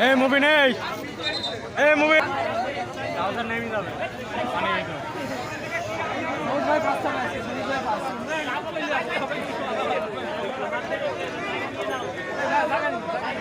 এই মুভি নেই। এই মুভি। ফিরে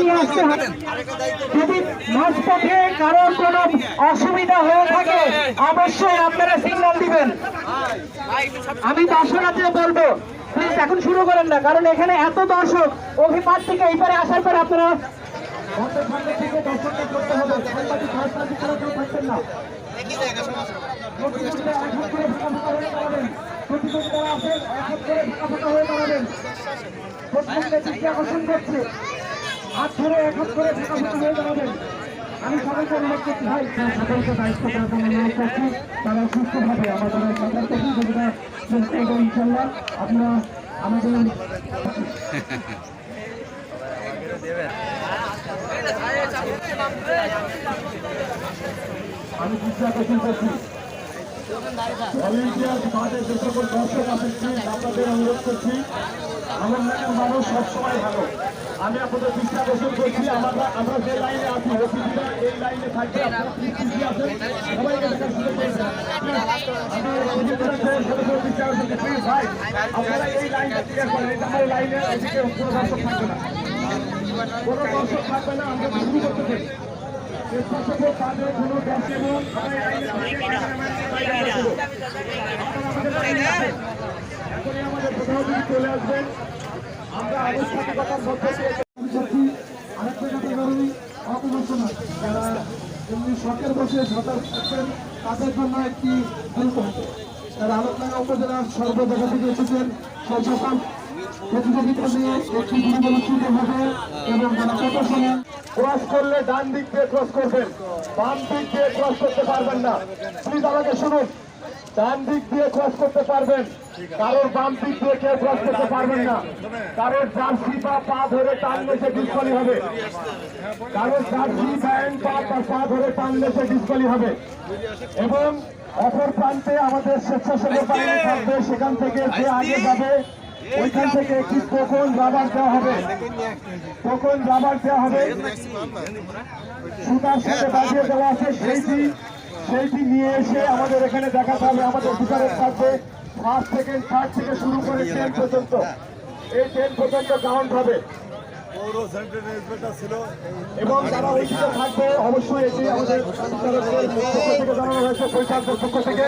নিয়ে আসতে হবে যদি কারোর কোনো অসুবিধা হয়ে থাকে অবশ্যই আপনারা দিবেন আমি দর্শনার্থী বলব প্লিজ এখন শুরু করেন না, কারণ এখানে এত দর্শক, অভিপাত থেকে এই পারে আসার পর আপনারা করতে হবে আকর্ষণ করছে হাত ধরে এক হাত করে ফাঁকা ফাঁকা হয়ে দাঁড়াবেন আমি সবাইকে অনুরোধ করছি ভাই সকলকে দায়িত্ব করার জন্য তারা সুস্থভাবে আমাদের সরকার প্রতিযোগিতা চলছে এবং ইনশাল্লাহ আপনারা আমাদের আমি আকর্ষণ করছি ভলেন্টিয়ার মাঠে যে সকল দর্শক আসছে আপনাদের অনুরোধ করছি। আমার এলাকার মানুষ সবসময় ভালো। আমি আপনাদের দৃষ্টি আকর্ষণ করছি, আমরা আমরা যে লাইনে আছি এই লাইনে থাকবে সবাইকে দেখার সুযোগ পেয়েছেন আপনারা এই লাইনটা ক্লিয়ার করেন, এটা আমার লাইনে কোনো দর্শক থাকবে না। কোনো দর্শক থাকবে না, আমরা শুরু করতে চাই। চলে আসবেন আমরা আনুষ্ঠানিকতার মধ্যে শখের বসে সাঁতার কাটছেন তাদের জন্য একটি গ্রুপ তারা আলোচনা উপজেলার সর্ব জায়গা থেকে এসেছেন সকল প্রতিযোগিতা নিয়ে একটি প্রদর্শনে ক্রস করলে ডান দিক দিয়ে ক্রস করবেন। বাম দিক দিয়ে ক্রস করতে পারবেন না। প্লিজ আমাকে শুনুন। ডান দিক দিয়ে ক্রস করতে পারবেন। কারোর বাম দিক দিয়ে কেউ ক্রস করতে পারবেন না। কারোর জার্সি বা পা ধরে টানলে সে ডিসকালি হবে। কারোর জার্সি পা বা পা ধরে টানলে সে ডিসকালি হবে। এবং অপর প্রান্তে আমাদের স্বেচ্ছাসেবক থাকবে। সেখান থেকে যে আগে যাবে। ওইখান থেকে একটি টোকন রাবার দেওয়া হবে। টোকন রাবার দেওয়া হবে। সুতার সাথে বাজিয়ে দেওয়া আছে সেইটি। সেইটি নিয়ে এসে আমাদের এখানে দেখাতে হবে। আমাদের বিচারের থাকবে ফার্স্ট সেকেন্ড থার্ড থেকে শুরু করে টেন পর্যন্ত। এই টেন পর্যন্ত কাউন্ট হবে। এবং যারা ওইদিকে থাকবে, অবশ্যই এটি আমাদের জানানো হয়েছে, পরিচালকের পক্ষ থেকে।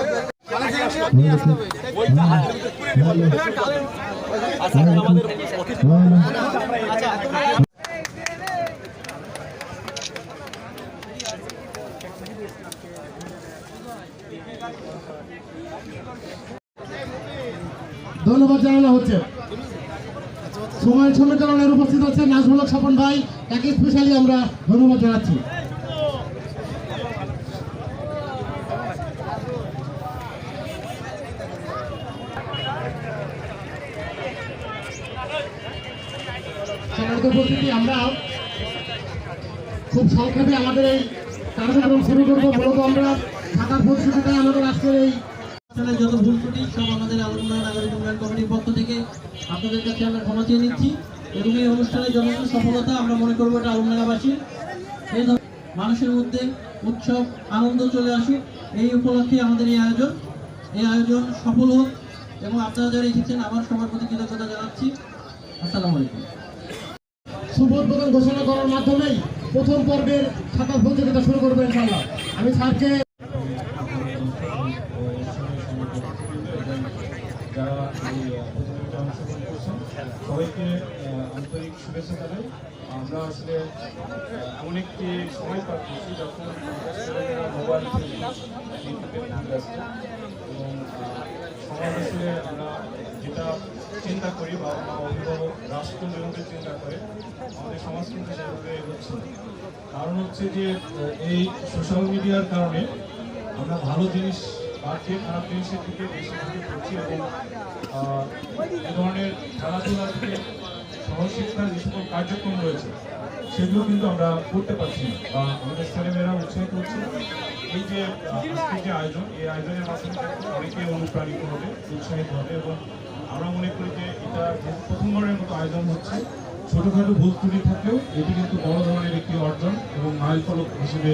ধন্যবাদ জানানো হচ্ছে। সময় সমীকরণের উপস্থিত হচ্ছে নাজমুলক স্বপন ভাই। তাকে স্পেশালি আমরা ধন্যবাদ জানাচ্ছি সম্মানিত উপস্থিতি আমরা খুব সংক্ষেপে আমাদের এই কার্যক্রম শুরু করব মূলত আমরা। আমাদের আজকের এই যত ভুল ত্রুটি সব আমাদের নাগরিক উন্নয়ন কমিটির পক্ষ থেকে আপনাদের কাছে আমরা ক্ষমা চেয়ে নিচ্ছি। এবং এই যথেষ্ট সফলতা, আমরা মনে করব এটা এই মানুষের মধ্যে উৎসব, আনন্দ চলে আসুক এই উপলক্ষে আমাদের এই আয়োজন। এই আয়োজন সফল হোক এবং আপনারা যারা এসেছেন আমার সবার প্রতি কৃতজ্ঞতা জানাচ্ছি। আসসালামু আলাইকুম। উদ্বোধন ঘোষণা করার মাধ্যমেই প্রথম পর্বের সাঁতার প্রতিযোগিতা শুরু করবে ইনশাল্লাহ আমি স্যারকে সবাইকে আন্তরিক শুভেচ্ছা জানাই। আমরা আসলে এমন একটি সময় পার যখন মোবাইল এবং আসলে আমরা যেটা চিন্তা করি বা অভিভাবক রাষ্ট্র যেভাবে চিন্তা করে, আমাদের সমাজ কিন্তু সেভাবে এগোচ্ছে কারণ হচ্ছে যে এই সোশ্যাল মিডিয়ার কারণে আমরা ভালো জিনিস বাদ খারাপ জিনিসের দিকে বেশি ঝুঁকে পড়ছি এবং এ ধরনের খেলাধুলা থেকে সহশিক্ষার যে সকল কার্যক্রম রয়েছে, সেগুলো কিন্তু আমরা করতে পারছি না বা আমাদের ছেলেমেয়েরা উৎসাহিত হচ্ছে এই যে আজকের যে আয়োজন, এই আয়োজনের মাধ্যমে অনেকে অনুপ্রাণিত হবে, উৎসাহিত হবে এবং আমরা মনে করি যে এটা প্রথমবারের মতো আয়োজন হচ্ছে, ছোটখাটো ভুল ত্রুটি থাকলেও এটি কিন্তু বড় ধরনের একটি অর্জন এবং মাইল ফলক হিসেবে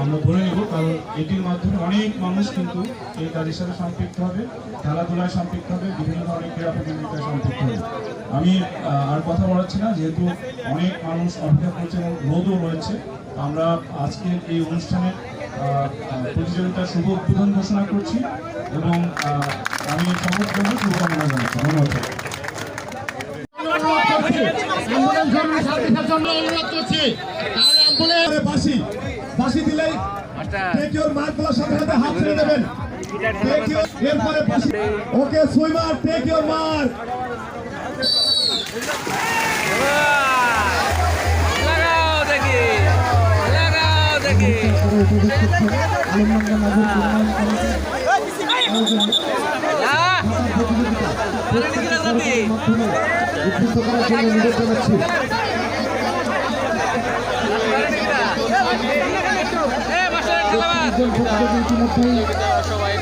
আমরা ধরে নেব। কারণ এটির মাধ্যমে অনেক মানুষ কিন্তু এই কাজের সাথে সম্পৃক্ত হবে, খেলাধুলায় সম্পৃক্ত হবে, বিভিন্ন ধরনের ক্রীড়া প্রতিযোগিতায় সম্পৃক্ত হবে। আমি আর কথা বলাচ্ছি না, যেহেতু অনেক মানুষ অপেক্ষা করছে এবং রোদও রয়েছে। আমরা আজকের এই অনুষ্ঠানে প্রতিযোগিতার শুভ উদ্বোধন ঘোষণা করছি এবং আমি জন্য শুভকামনা জানাচ্ছি ধন্যবাদ অ্যাম্বুলেন্স জরুরি সার্ভিসের জন্য অনুরোধ মাস্টার খেলাবাদ।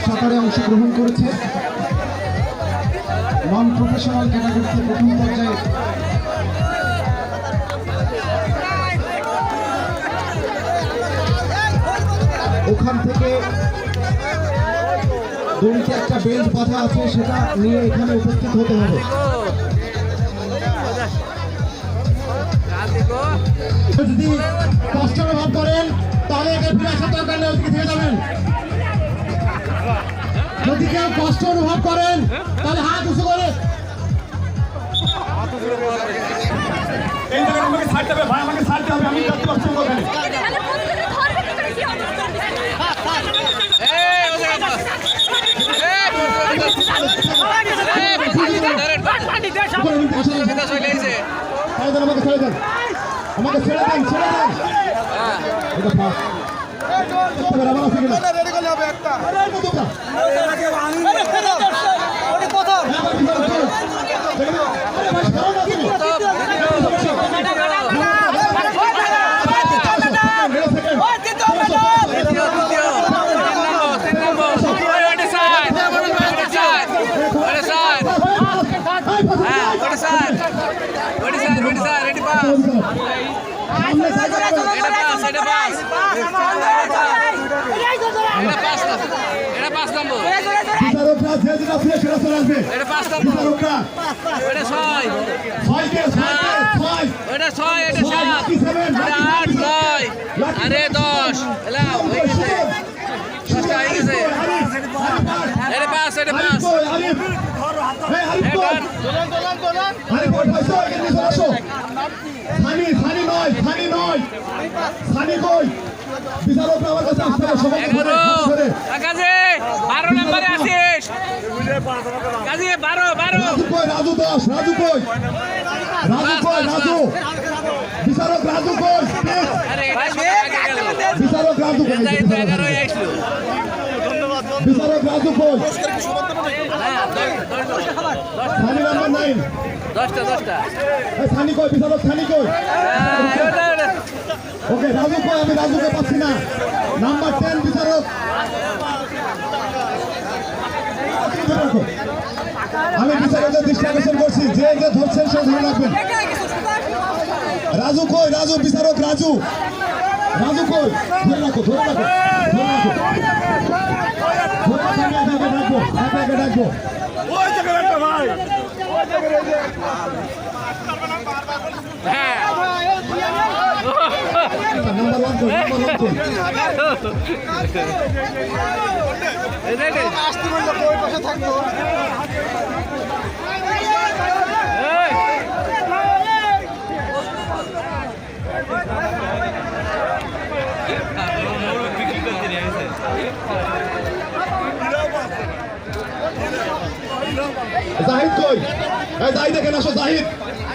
সাঁতারে অংশগ্রহণ করেছে নন প্রফেশনাল ক্যাটাগরিতে প্রথম পর্যায়ে ওখান থেকে দড়িতে একটা বেল্ট বাঁধা আছে, সেটা নিয়ে এখানে উপস্থিত হতে হবে। যদি কষ্ট অনুভব করেন, তাহলে একে ফিরে আসার দরকার নেই, ওদিকে থেকে যাবেন। যদি কেউ কষ্ট অনুভব করেন, তাহলে দেন আমাকে ছেড়ে দেন ছেড়ে দেন। হ্যাঁ। এটা পাস দেখতে পারে আমার আছে কিনা রেডি করলে হবে একটা তোমরা হ্যাঁ, আবার ভিতরে চলো। দেখো, আরে ভাই, সরো না তুমি। তো, ভিডিও, ভিডিও। দ্বিতীয়, দ্বিতীয়। তিন নম্বর, তিন নম্বর। ওই, ওটা side, ওটা side, ওটা side। হ্যাঁ, ওটা side। ওটা side, ওটা side, এটি pass। এটা pass, এটা pass। এটা pass না। এটা pass নম্বর। বিচারকরা যে যেটা ছিল সেটা চলে আসবে এটা। বিচারকরা ছয়। ছয় ওটা ছয়, এটা সাত। এটা আট. নয়। আরে. দশ। এলাও, হয়ে গেছে। দশটা হয়ে গেছে। এটা এগারো। কাজে বারো নম্বরে আসিস। কাজে বারো বারো। রাজু দশ রাজু। কই রাজু কই রাজু বিচারক রাজু কই বিচারক রাজু কই এটা কিন্তু এগারো আসলো রাজু দশ- সানি নাম্বার নাইন দশটা কই? কই। ওকে, রাজু কই? আমি রাজুকে পাচ্ছি না। নাম্বার বিচারক। আমি বিচারকের দৃষ্টি আকর্ষণ করছি। যে যে ধরছেন, সে ধরে রাখবেন। রাজু কই? রাজু, বিচারক রাজু। রাজু কই? ধরে রাখো ধরে রাখো ধরে রাখো। ডাকবো একাকে ডাকবো ওই জায়গায় একটা ভাই ওই জাহিদ কই? এই জাহিদ এখানে আসো জাহিদ।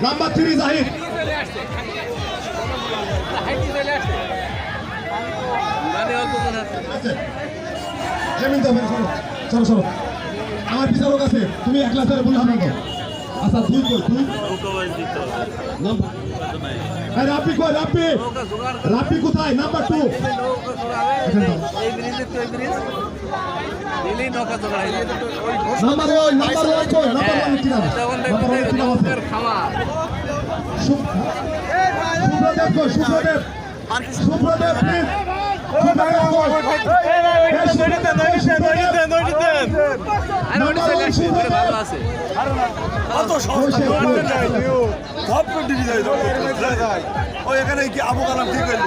Number three Zahid. চলো চলো আমার বিচারক আছে তুমি একলা বললাম আচ্ছা দুই কই তুই রাব্বি কই রাব্বি রাব্বি কোথায় number two number one number one কই নাম্বার ওয়ান কি নাম নাম্বার ওয়ান কি নাম আছে সুপ্রদেব কই সুপ্রদেব সুপ্রদেব প্লিজ সুপ্রদেব কই এই সুপ্রদেব, এই সুপ্রদেব। নাম্বার ওয়ান সুপ্রদেব কই সে? সব কন্টিনিউ যায় যায় ও এখানে কি আবু কালাম ঠিক হইল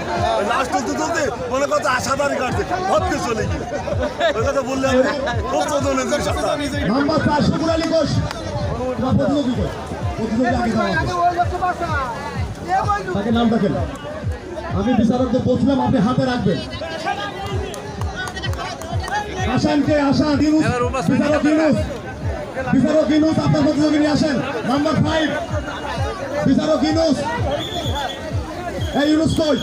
লাস্ট চলতে চলতে মনে কথা আশাদারি কাটছে হতকে চলে গিয়ে। ওই কথা বললে আমি খুব তাকে নাম ডাকেন বিচারকদের বলছিলাম আপনি হাতে রাখবেন। আসানকে আসান ইউনুস বিচারক ইউনুস। বিচারক ইনুস আপনার প্রতিযোগী নিয়ে আসেন। নাম্বার ফাইভ বিচারক ইনুস। এই ইউনুস কই?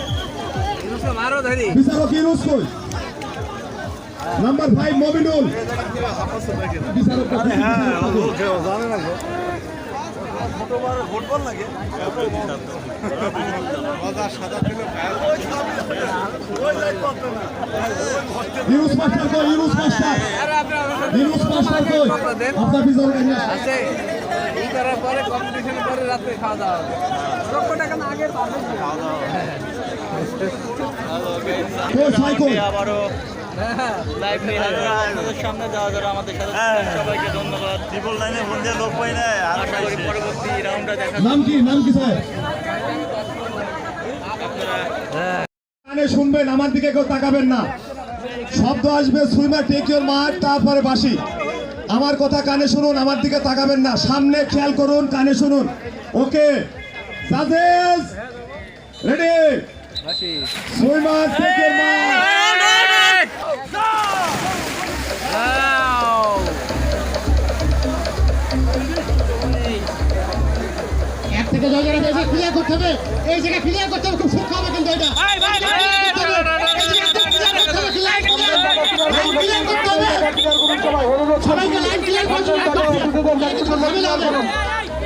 বিচারক ইউনুস কই? Number five Mobinul. বিচারক ফুটবল লাগে। ইউনুস মাস্টার কই? ইউনুস মাস্টার। ইউনুস মাস্টার কই? আপনার বিচারক নিয়ে আছে। এই করার পরে কম্পিটিশনের পরে রাত্রে খাওয়া দাওয়া হবে। লক্ষ টাকা না আগে পাবেন কই সাই কই সামনে যাওয়া যারা আমাদের সাথে সবাইকে ধন্যবাদ। ট্রিপল লাইনে ফোন লোক পাই না আশা করি পরবর্তী রাউন্ডটা দেখা নাম কি? নাম কি স্যার? কানে শুনবেন আমার দিকে কেউ তাকাবেন না। শব্দ আসবে সুইমার টেক ইউর মার তারপরে বাসি আমার কথা কানে শুনুন আমার দিকে তাকাবেন না। সামনে খেয়াল করুন কানে শুনুন। Okay ready. Swimmer take your mark এক থেকে জয় জায়গা এসে ক্লিয়ার করতে হবে এই জায়গা ক্লিয়ার করতে হবে খুব সূক্ষ্ম হবে কিন্তু এটা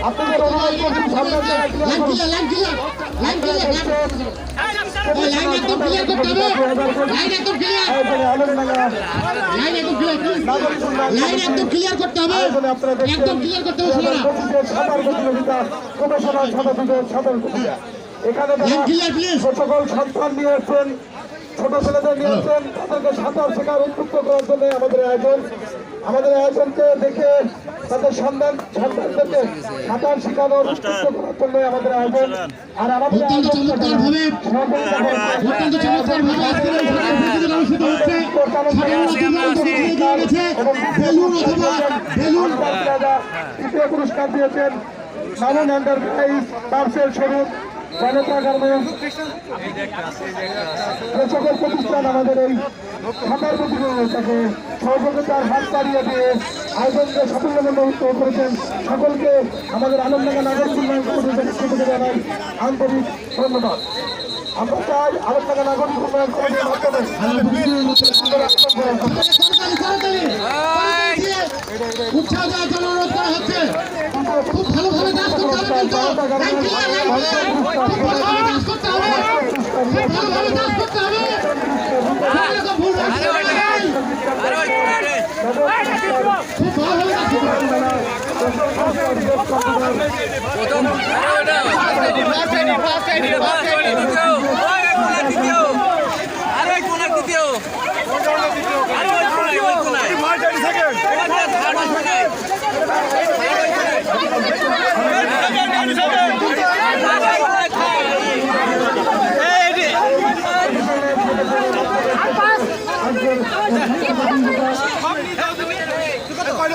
আপনাদের সকল সন্তান নিয়ে ছোট ছেলেদের নিয়ে এসছেন তাদেরকে সাঁতার শেখার উদ্যুক্ত করার জন্য আমাদের আয়োজন। আমাদের আয়োজনকে দেখে তাদের সন্ধান সন্তানদেরকে সাঁতার শেখানোর করার জন্য আমাদের আয়োজন আর আমাদের তৃতীয় পুরস্কার দিয়েছেন মামুন এন্টারপ্রাইজ পার্সেল স্বরূপ জনতা গার্মেন্টস। যে সকল প্রতিষ্ঠান আমাদের এই সাঁতার প্রতিযোগিতাকে সহযোগিতার হাত বাড়িয়ে দিয়ে আয়োজনকে সাফল্যমণ্ডিত করেছেন। সকলকে আমাদের আনন্দগা নাগরিক উন্নয়ন কমিটির পক্ষ থেকে জানাই আন্তরিক ধন্যবাদ। আমরা চাই আনন্দগা নাগরিক উন্নয়ন কমিটির মাধ্যমে উৎসাহ দেওয়ার জন্য অনুরোধ করা হচ্ছে। খুব ভালোভাবে কাজ করতে হবে কিন্তু। ভালোভাবে কাজ করতে হবে। খুব ভালোভাবে কাজ করতে হবে। ভুল খুব ভালোভাবে কাজ করতে হবে। প্রথম আরে ওটা দ্বিতীয় ওই কোনার দ্বিতীয় আরে ওই কোনার দ্বিতীয় আরে ওই কোনায় ওই কোনায় ওইটা থার্ড ওইখানে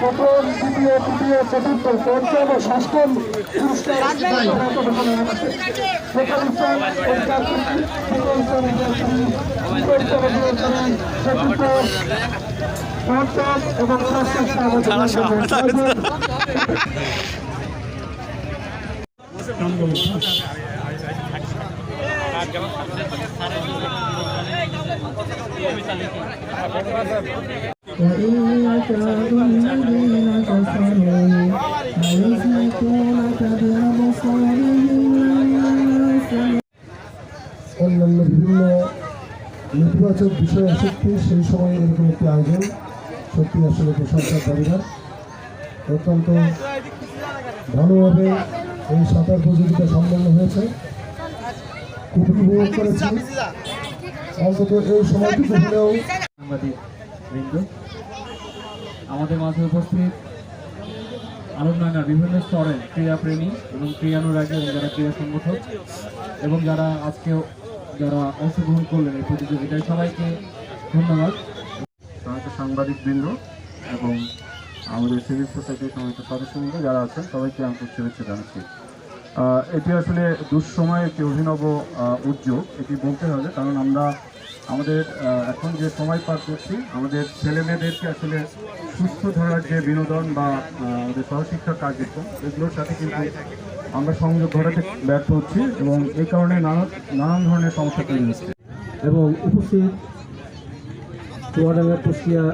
প্রথম দ্বিতীয় তৃতীয় চতুর্থ পঞ্চম ও ষষ্ঠম পুরস্কার পঞ্চম এবং ষষ্ঠ স্থান وإنك الذين كفروا ليزلقونك بأبصارهم অন্যান্য বিভিন্ন নেতিবাচক বিষয় আসক্তি সেই সময় এরকম একটি আয়োজন সত্যি আসলে প্রশংসার দাবিদার অত্যন্ত ভালোভাবে এই সাঁতার প্রতিযোগিতা সম্পন্ন হয়েছে খুব উপভোগ করেছি অন্তত এই সময়টুকু হলেও সাংবাদিক বৃন্দ আমাদের মাঝে উপস্থিত আলমডাঙ্গার বিভিন্ন স্তরের ক্রীড়াপ্রেমী এবং ক্রীড়ানুরাগী এবং যারা ক্রীড়া সংগঠক এবং যারা আজকেও যারা অংশগ্রহণ করলেন এই প্রতিযোগিতায় সবাইকে ধন্যবাদ। সমস্ত সাংবাদিকবৃন্দ এবং আমাদের সিভিল সোসাইটির সমস্ত সদস্যবৃন্দ যারা আছেন, সবাইকে আন্তরিক শুভেচ্ছা জানাচ্ছি। এটি আসলে দুঃসময় একটি অভিনব উদ্যোগ। এটি বলতে হবে, কারণ আমরা আমাদের এখন যে সময় পার করছি, আমাদের ছেলে মেয়েদেরকে আসলে সুস্থ ধরার যে বিনোদন বা আমাদের সহশিক্ষা কার্যক্রম, এগুলোর সাথে কিন্তু আমরা সংযোগ ঘটাতে ব্যর্থ হচ্ছি এবং এই কারণে নানা, নানান ধরনের সমস্যা তৈরি হচ্ছে। এবং উপস্থিত চুয়াডাঙ্গার কুষ্টিয়া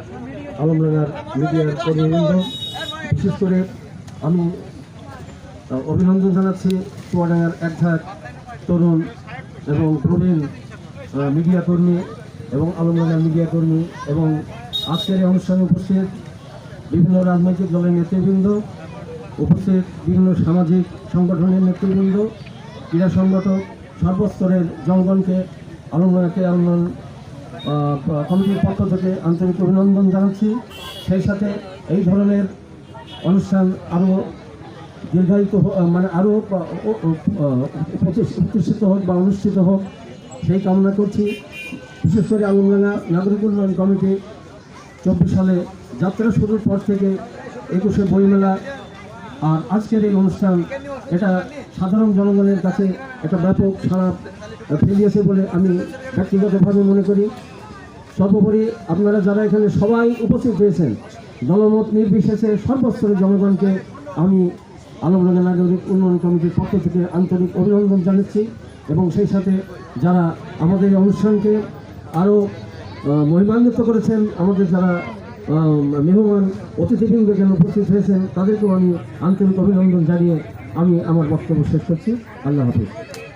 আলমডাঙ্গার মিডিয়ার কর্মীবৃন্দ, বিশেষ করে আমি অভিনন্দন জানাচ্ছি চুয়াডাঙ্গার একঝাক তরুণ এবং প্রবীণ মিডিয়া কর্মী এবং আলমডাঙ্গার মিডিয়া কর্মী এবং আজকের এই অনুষ্ঠানে উপস্থিত বিভিন্ন রাজনৈতিক দলের নেতৃবৃন্দ উপস্থিত বিভিন্ন সামাজিক সংগঠনের নেতৃবৃন্দ ক্রীড়া সংগঠক সর্বস্তরের জনগণকে আলমডাঙ্গাকে আলমডাঙ্গা আহ, কমিটির পক্ষ থেকে আন্তরিক অভিনন্দন জানাচ্ছি। সেই সাথে এই ধরনের অনুষ্ঠান আরও দীর্ঘায়িত মানে আরও প্রতিষ্ঠিত হোক বা অনুষ্ঠিত হোক সেই কামনা করছি। বিশেষ করে আলমডাঙ্গা নাগরিক উন্নয়ন কমিটি চব্বিশ সালে যাত্রা শুরুর পর থেকে একুশে বইমেলা আর আজকের এই অনুষ্ঠান, এটা সাধারণ জনগণের কাছে একটা ব্যাপক সাড়া ফেলিয়েছে বলে আমি ব্যক্তিগতভাবে মনে করি। সর্বোপরি আপনারা যারা এখানে সবাই উপস্থিত হয়েছেন দলমত নির্বিশেষে সর্বস্তরের জনগণকে আমি আলমডাঙ্গা নাগরিক উন্নয়ন কমিটির পক্ষ থেকে আন্তরিক অভিনন্দন জানাচ্ছি। এবং সেই সাথে যারা আমাদের অনুষ্ঠানকে আরও মহিমান্বিত করেছেন, আমাদের যারা মেহমান অতিথিবৃন্দ যেন উপস্থিত হয়েছেন, তাদেরকেও আমি আন্তরিক অভিনন্দন জানিয়ে আমি আমার বক্তব্য শেষ করছি। আল্লাহ হাফিজ।